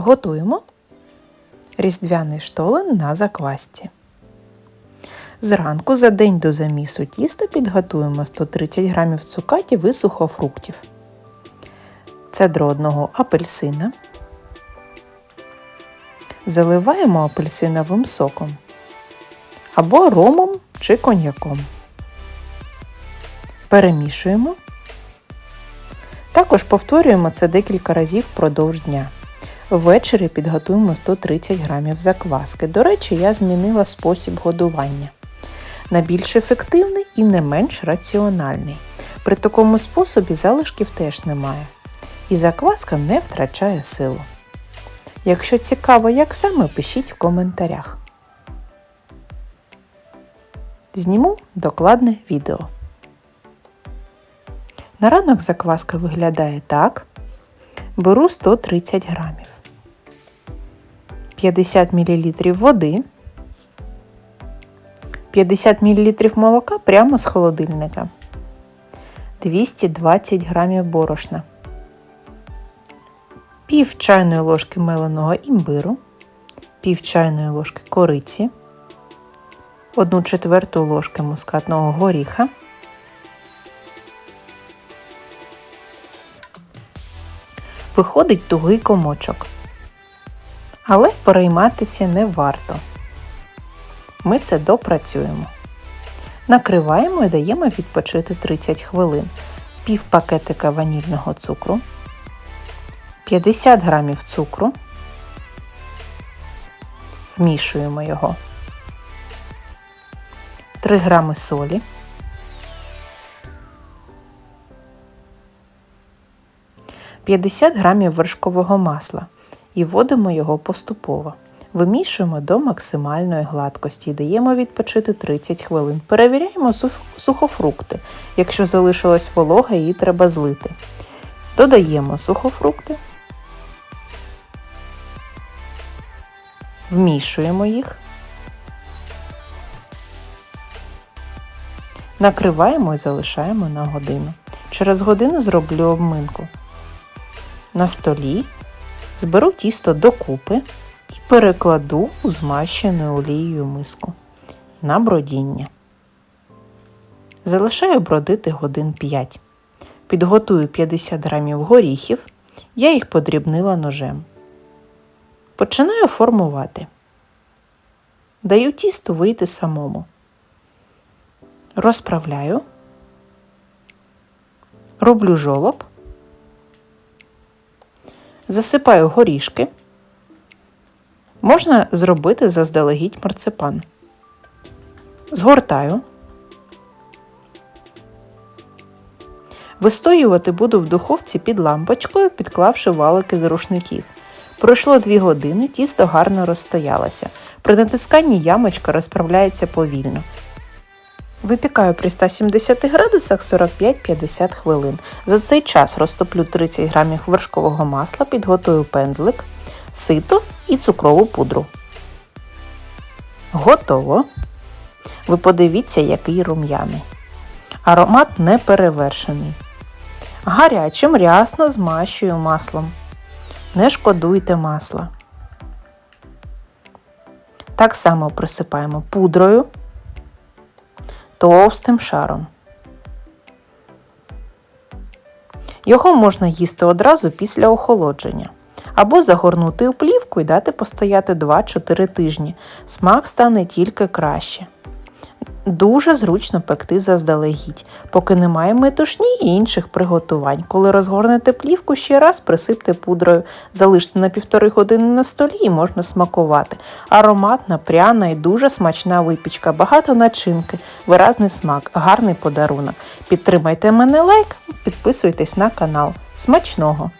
Готуємо різдвяний штолен на заквасці. Зранку за день до замісу тіста підготуємо 130 г цукатів і сухофруктів, цедру одного апельсина. Заливаємо апельсиновим соком або ромом чи коньяком. Перемішуємо. Також повторюємо це декілька разів впродовж дня. Ввечері підготуємо 130 г закваски. До речі, я змінила спосіб годування на більш ефективний і не менш раціональний. При такому способі залишків теж немає. І закваска не втрачає силу. Якщо цікаво, як саме, пишіть в коментарях. Зніму докладне відео. На ранок закваска виглядає так. Беру 130 грамів, 50 мл води, 50 мл молока прямо з холодильника, 220 грамів борошна, пів чайної ложки меленого імбиру, пів чайної ложки кориці, 1 четверту ложки мускатного горіха, Виходить тугий комочок. Але перейматися не варто. Ми це допрацюємо. Накриваємо і даємо відпочити 30 хвилин. Пів пакетика ванільного цукру, 50 грамів цукру. Вмішуємо його. 3 грами солі. 50 грамів вершкового масла і вводимо його поступово. Вимішуємо до максимальної гладкості і даємо відпочити 30 хвилин. Перевіряємо сухофрукти. Якщо залишилась волога, її треба злити. Додаємо сухофрукти, вмішуємо їх, накриваємо і залишаємо на годину. Через годину зроблю обминку на столі, зберу тісто докупи і перекладу у змащену олією миску на бродіння. Залишаю бродити годин 5. Підготую 50 грамів горіхів, я їх подрібнила ножем. Починаю формувати. Даю тісту вийти самому. Розправляю, роблю жолоб засипаю горішки. Можна зробити заздалегідь марципан. Згортаю. Вистоювати буду в духовці під лампочкою, підклавши валики з рушників. Пройшло 2 години, тісто гарно розстоялося. При натисканні ямочка розправляється повільно. Випікаю при 170 градусах 45-50 хвилин. За цей час розтоплю 30 г вершкового масла, підготую пензлик, сито і цукрову пудру. Готово. Ви подивіться, який рум'яний. Аромат не перевершений. Гарячим рясно змащую маслом. Не шкодуйте масла. Так само присипаємо пудрою товстим шаром. Його можна їсти одразу після охолодження. Або загорнути у плівку і дати постояти 2-4 тижні. Смак стане тільки краще. Дуже зручно пекти заздалегідь, поки немає метушні і інших приготувань. Коли розгорнете плівку, ще раз присипте пудрою, залиште на півтори години на столі і можна смакувати. Ароматна, пряна і дуже смачна випічка, багато начинки, виразний смак, гарний подарунок. Підтримайте мене лайк, підписуйтесь на канал. Смачного!